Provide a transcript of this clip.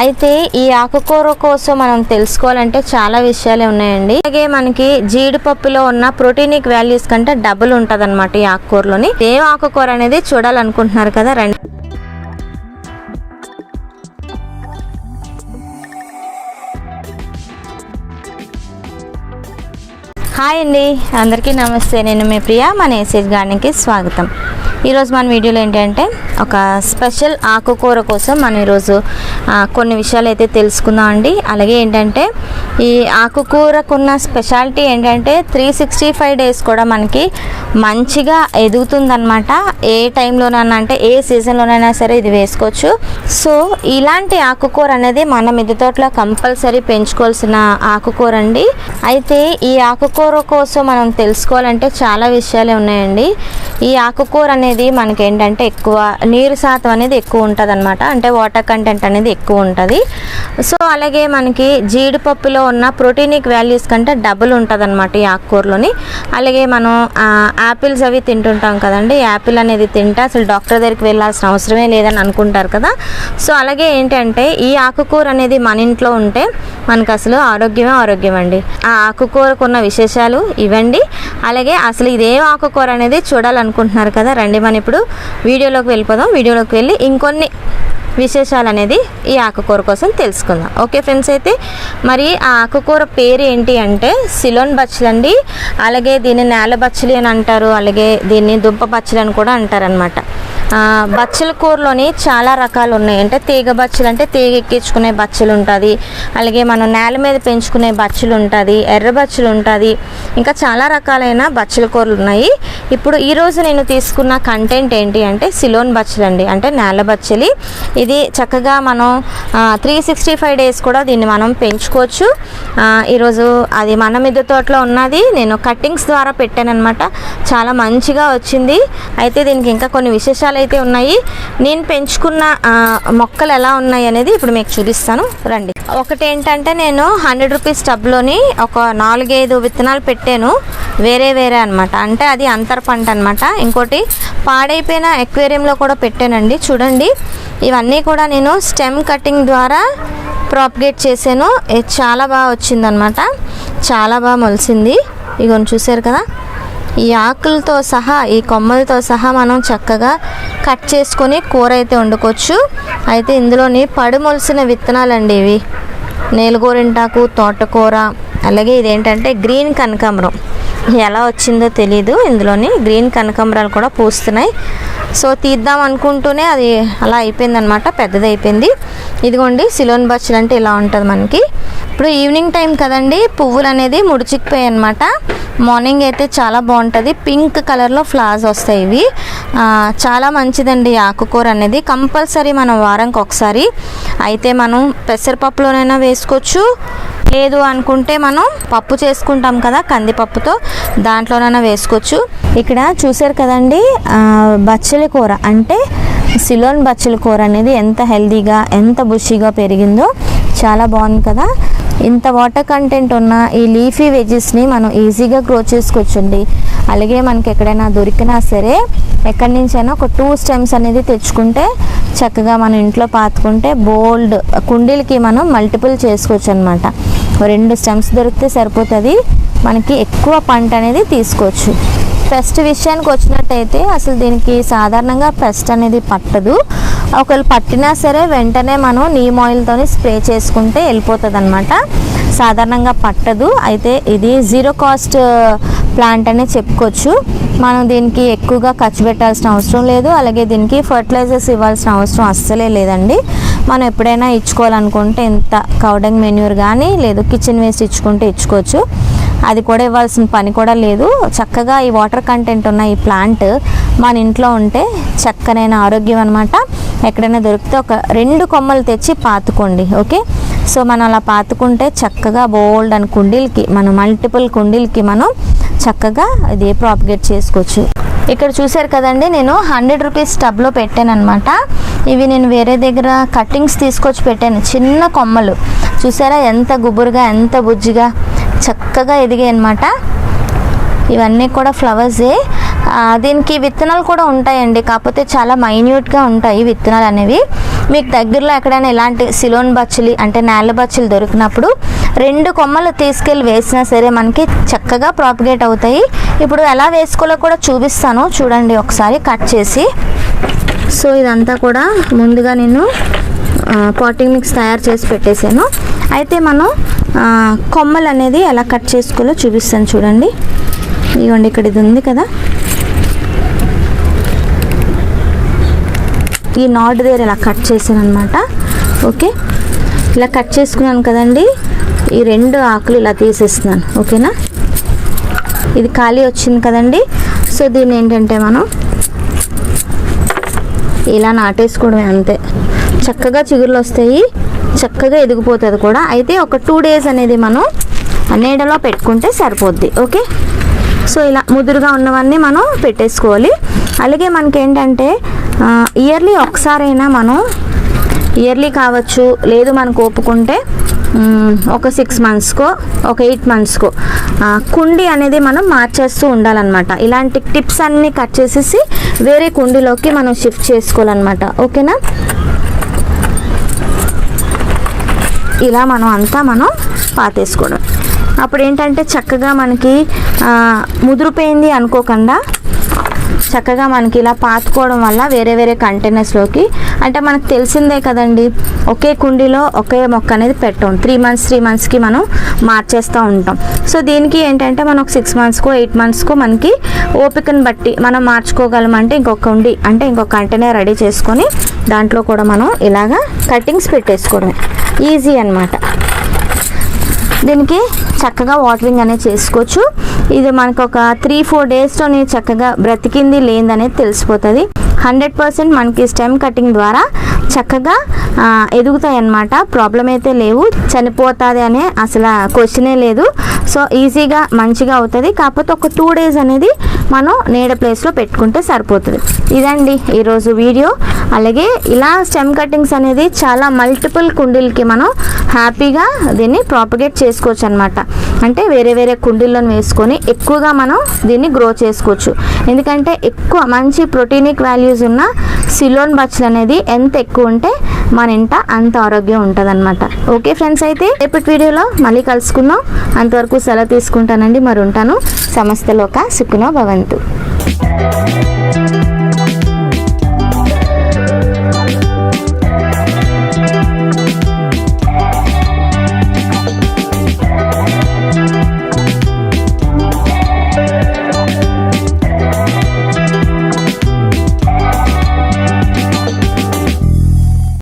అయితే ఈ ఆకుకూర కోసం మనం తెలుసుకోవాలంటే చాలా విషయాలే ఉన్నాయండి. అలాగే మనకి జీడిపప్పులో ఉన్న ప్రోటీనిక్ వాల్యూస్ కంటే డబుల్ ఉంటుంది అనమాట ఈ ఆకుకూరలోని. ఏం ఆకుకూర అనేది చూడాలనుకుంటున్నారు కదా రండి. హాయ్ అండి అందరికీ నమస్తే. నేను మీ ప్రియా మన ఏసీ గార్డెన్కి స్వాగతం. ఈరోజు మన వీడియోలో ఏంటంటే ఒక స్పెషల్ ఆకుకూర కోసం మనం ఈరోజు కొన్ని విషయాలు అయితే తెలుసుకుందాం అండి. అలాగే ఏంటంటే ఈ ఆకుకూరకున్న స్పెషాలిటీ ఏంటంటే త్రీ సిక్స్టీ ఫైవ్ డేస్ కూడా మనకి మంచిగా ఎదుగుతుందన్నమాట. ఏ టైంలోనైనా అంటే ఏ సీజన్లోనైనా సరే ఇది వేసుకోవచ్చు. సో ఇలాంటి ఆకుకూర అనేది మన మిద్దె తోటలో కంపల్సరీ పెంచుకోవాల్సిన ఆకుకూర అండి. అయితే ఈ ఆకుకూర కోసం మనం తెలుసుకోవాలంటే చాలా విషయాలే ఉన్నాయండి. ఈ ఆకుకూర అనేది మనకి ఏంటంటే ఎక్కువ నీరు శాతం అనేది ఎక్కువ ఉంటుంది అనమాట అంటే వాటర్ కంటెంట్ అనేది ఎక్కువ ఉంటుంది. సో అలాగే మనకి జీడిపప్పులో ఉన్న ప్రోటీనిక్ వాల్యూస్ కంటే డబుల్ ఉంటుంది అనమాట ఈ ఆకుకూరలోని. అలాగే మనం యాపిల్స్ అవి తింటుంటాం కదండి. యాపిల్ అనేది తింటే అసలు డాక్టర్ దగ్గరికి వెళ్ళాల్సిన అవసరమే లేదని అనుకుంటారు కదా. సో అలాగే ఏంటంటే ఈ ఆకుకూర అనేది మన ఇంట్లో ఉంటే మనకు అసలు ఆరోగ్యమే ఆరోగ్యం అండి ఆ ఆకుకూరకు ఉన్న విశేషాలు ఇవండి అలాగే అసలు ఇదేం ఆకుకూర అనేది చూడాలనుకుంటున్నారు కదా రండి మనం ఇప్పుడు వీడియోలోకి వెళ్ళిపోదాం. వీడియోలోకి వెళ్ళి ఇంకొన్ని విశేషాలు అనేది ఈ ఆకుకూర కోసం తెలుసుకుందాం. ఓకే ఫ్రెండ్స్ అయితే మరి ఆ ఆకుకూర పేరు ఏంటి అంటే సిలోన్ బచ్చలు అండి. అలాగే దీన్ని నేల బచ్చలి అని అంటారు. అలాగే దీన్ని దుంప బచ్చలు అని కూడా అంటారనమాట బచ్చల కూరలోని చాలా రకాలు ఉన్నాయి. అంటే తీగ బచ్చలు అంటే తీగ ఎక్కించుకునే బచ్చలు ఉంటుంది. అలాగే మనం నేల మీద పెంచుకునే బచ్చలు ఉంటుంది. ఎర్ర బచ్చలు ఉంటుంది. ఇంకా చాలా రకాలైన బచ్చల కూరలు ఉన్నాయి. ఇప్పుడు ఈరోజు నేను తీసుకున్న కంటెంట్ ఏంటి అంటే సిలోన్ బచ్చలు అండి. అంటే నేల బచ్చలి. ఇది చక్కగా మనం త్రీ సిక్స్టీ ఫైవ్ డేస్ కూడా దీన్ని మనం పెంచుకోవచ్చు. ఈరోజు అది మన మిద్దె తోటలో ఉన్నది. నేను కట్టింగ్స్ ద్వారా పెట్టానమాట చాలా మంచిగా వచ్చింది. అయితే దీనికి ఇంకా కొన్ని విశేషాలు అయితే ఉన్నాయి. నేను పెంచుకున్న మొక్కలు ఎలా ఉన్నాయి అనేది ఇప్పుడు మీకు చూపిస్తాను. రండి. ఒకటి ఏంటంటే నేను హండ్రెడ్ రూపీస్ టబ్లోని ఒక నాలుగైదు విత్తనాలు పెట్టాను. వేరే వేరే అనమాట అంటే అది అంతర పంట అనమాట ఇంకోటి పాడైపోయిన ఎక్వేరియంలో కూడా పెట్టానండి. చూడండి. ఇవన్నీ కూడా నేను స్టెమ్ కటింగ్ ద్వారా ప్రాపగేట్ చేశాను. చాలా బాగా వచ్చిందనమాట చాలా బాగా మొలిసింది. ఇగోని చూసారు కదా? ఈ ఆకులతో సహా ఈ కొమ్మలతో సహా మనం చక్కగా కట్ చేసుకొని కూర అయితే వండుకోవచ్చు. అయితే ఇందులోని పడుమొలిసిన విత్తనాలండి ఇవి. నేలగోరింటాకు తోటకూర అలాగే ఇదేంటంటే గ్రీన్ కనకాంబరం. ఎలా వచ్చిందో తెలీదు. ఇందులోని గ్రీన్ కనకాంబరాలు కూడా పూస్తున్నాయి. సో తీద్దాం అనుకుంటూనే అది అలా అయిపోయిందనమాట పెద్దది అయిపోయింది ఇదిగోండి సిలోన్ బచ్చులు అంటే ఇలా ఉంటుంది మనకి. ఇప్పుడు ఈవినింగ్ టైం కదండి పువ్వులు అనేది ముడిచికిపోయాయి అనమాట మార్నింగ్ అయితే చాలా బాగుంటుంది. పింక్ కలర్లో ఫ్లవర్స్ వస్తాయి ఇవి. చాలా మంచిదండి ఆకుకూర అనేది. కంపల్సరీ మనం వారానికి ఒకసారి అయితే మనం పెసరపప్పులోనైనా వేసుకోవచ్చు. లేదు అనుకుంటే మనం పప్పు చేసుకుంటాం కదా కందిపప్పుతో. దాంట్లోనైనా వేసుకోవచ్చు. ఇక్కడ చూసారు కదండి బచ్చలి కూర. అంటే సిలోన్ బచ్చలి కూర అనేది ఎంత హెల్దీగా ఎంత బుషిగా పెరిగిందో చాలా బాగుంది కదా. ఇంత వాటర్ కంటెంట్ ఉన్న ఈ లీఫీ వెజెస్ని మనం ఈజీగా గ్రో చేసుకోవచ్చండి. అలాగే మనకి ఎక్కడైనా దొరికినా సరే ఎక్కడి నుంచైనా ఒక టూ స్టెమ్స్ అనేది తెచ్చుకుంటే చక్కగా మనం ఇంట్లో పాతుకుంటే బోల్డ్ కుండీలకి మనం మల్టిపుల్ చేసుకోవచ్చు అనమాట రెండు స్టెమ్స్ దొరికితే సరిపోతుంది. మనకి ఎక్కువ పంట అనేది తీసుకోవచ్చు. పెస్ట్ విషయానికి వచ్చినట్టయితే అసలు దీనికి సాధారణంగా పెస్ట్ అనేది పట్టదు. ఒకవేళ పట్టినా సరే వెంటనే మనం నీమ్ ఆయిల్తోని స్ప్రే చేసుకుంటే వెళ్ళిపోతుంది అనమాట సాధారణంగా పట్టదు. అయితే ఇది జీరో కాస్ట్ ప్లాంట్ అనే చెప్పుకోవచ్చు. మనం దీనికి ఎక్కువగా ఖర్చు పెట్టాల్సిన అవసరం లేదు. అలాగే దీనికి ఫర్టిలైజర్స్ ఇవ్వాల్సిన అవసరం అస్సలే లేదండి. మనం ఎప్పుడైనా ఇచ్చుకోవాలనుకుంటే ఇంత కౌడంగ్ మెన్యూర్ కానీ లేదు కిచెన్ వేస్ట్ ఇచ్చుకుంటే ఇచ్చుకోవచ్చు. అది కూడా ఇవ్వాల్సిన పని కూడా లేదు. చక్కగా ఈ వాటర్ కంటెంట్ ఉన్న ఈ ప్లాంట్ మన ఇంట్లో ఉంటే చక్కనైన ఆరోగ్యం అనమాట ఎక్కడైనా దొరికితే ఒక రెండు కొమ్మలు తెచ్చి పాతుకోండి ఓకే? సో మనం అలా పాతుకుంటే చక్కగా బోల్డ్ అని కుండీలకి మనం మల్టిపుల్ కుండీలకి మనం చక్కగా ఇది ప్రాపగేట్ చేసుకోవచ్చు. ఇక్కడ చూశారు కదండి నేను హండ్రెడ్ రూపీస్ టబ్లో పెట్టాను అనమాట ఇవి నేను వేరే దగ్గర కట్టింగ్స్ తీసుకొచ్చి పెట్టాను చిన్న కొమ్మలు. చూసారా ఎంత గుబురుగా ఎంత బుజ్జిగా? చక్కగా ఎదిగాయి అనమాట ఇవన్నీ కూడా ఫ్లవర్సే దీనికి విత్తనాలు కూడా ఉంటాయండి. కాకపోతే చాలా మైన్యూట్గా ఉంటాయి విత్తనాలు అనేవి. మీకు దగ్గరలో ఎక్కడైనా ఇలాంటి సిలోన్ బచ్చులు అంటే నేల బచ్చులు దొరికినప్పుడు రెండు కొమ్మలు తీసుకెళ్ళి వేసినా సరే మనకి చక్కగా ప్రాపగేట్ అవుతాయి. ఇప్పుడు ఎలా వేసుకోవాలో కూడా చూపిస్తాను. చూడండి ఒకసారి కట్ చేసి. సో ఇదంతా కూడా ముందుగా నేను పాటింగ్ మిక్స్ తయారు చేసి పెట్టేశాను. అయితే మనం కొమ్మలు అనేది ఎలా కట్ చేసుకోవాలో చూపిస్తాను చూడండి. ఇదిగోండి ఇక్కడ ఇది ఉంది కదా. ఈ నాట్ దగ్గర ఇలా కట్ చేశాను అనమాట ఓకే? ఇలా కట్ చేసుకున్నాను కదండి. ఈ రెండు ఆకులు ఇలా తీసేస్తున్నాను. ఓకేనా? ఇది ఖాళీ వచ్చింది కదండి. సో దీన్ని ఏంటంటే మనం ఇలా నాటేసుకోవడమే అంతే. చక్కగా చిగుర్లు వస్తాయి. చక్కగా ఎదిగిపోతుంది కూడా. అయితే ఒక టూ డేస్ అనేది మనం నీడలో పెట్టుకుంటే సరిపోద్ది. ఓకే? సో ఇలా ముదురుగా ఉన్నవన్నీ మనం పెట్టేసుకోవాలి. అలాగే మనకి ఏంటంటే ఇయర్లీ ఒకసారైనా మనం ఇయర్లీ కావచ్చు లేదు మనకు ఒప్పుకుంటే ఒక సిక్స్ మంత్స్కో ఒక ఎయిట్ మంత్స్కో కుండీ కుండి అనేది మనం మార్చేస్తూ ఉండాలన్నమాట. ఇలాంటి టిప్స్ అన్నీ కట్ చేసేసి వేరే కుండీలోకి మనం షిఫ్ట్ చేసుకోవాలన్నమాట. ఓకేనా? ఇలా మనం అంతా మనం పాతేసుకోవడం. అప్పుడు ఏంటంటే చక్కగా మనకి ముదిరిపోయింది అనుకోకుండా చక్కగా మనకి ఇలా పాతుకోవడం వల్ల వేరే వేరే కంటైనర్స్లోకి అంటే మనకు తెలిసిందే కదండి ఒకే కుండీలో ఒకే మొక్క అనేది పెట్టాం. త్రీ మంత్స్ త్రీ మంత్స్కి మనం మార్చేస్తూ ఉంటాం. సో దీనికి ఏంటంటే మనం ఒక సిక్స్ మంత్స్కో ఎయిట్ మంత్స్కో మనకి ఓపికను బట్టి మనం మార్చుకోగలమంటే ఇంకొక కుండి అంటే ఇంకొక కంటైనర్ రెడీ చేసుకొని దాంట్లో కూడా మనం ఇలాగా కటింగ్స్ పెట్టేసుకోవడమే. ఈజీ అన్నమాట. దీనికి చక్కగా వాటరింగ్ అనేది చేసుకోవచ్చు. ఇది మనకు ఒక త్రీ ఫోర్ డేస్లోనే చక్కగా బ్రతికింది లేదనేది తెలిసిపోతుంది. హండ్రెడ్ పర్సెంట్ మనకి స్టెమ్ కటింగ్ ద్వారా చక్కగా ఎదుగుతాయి అన్నమాట ప్రాబ్లం అయితే లేవు. చనిపోతుంది అనే అసలు క్వశ్చనే లేదు. సో ఈజీగా మంచిగా అవుతుంది. కాకపోతే ఒక టూ డేస్ అనేది మనం నీడ ప్లేస్లో పెట్టుకుంటే సరిపోతుంది. ఇదండి ఈరోజు వీడియో. అలాగే ఇలా స్టెమ్ కటింగ్స్ అనేది చాలా మల్టిపుల్ కుండీలకి మనం హ్యాపీగా దీన్ని ప్రాపగేట్ చేసుకోవచ్చు అనమాట అంటే వేరే వేరే కుండీలను వేసుకొని ఎక్కువగా మనం దీన్ని గ్రో చేసుకోవచ్చు. ఎందుకంటే ఎక్కువ మంచి ప్రోటీనిక్ క్యాలరీస్ ఉన్న సిలోన్ బచ్చలు అనేది ఎంత ఎక్కువ ఉంటే మన ఇంట అంత ఆరోగ్యం ఉంటుంది ఓకే ఫ్రెండ్స్ అయితే రేపటి వీడియోలో మళ్ళీ కలుసుకుందాం. అంతవరకు సెలవు తీసుకుంటానండి. మరి ఉంటాను సమస్తలోక సుఖునో భవంతు.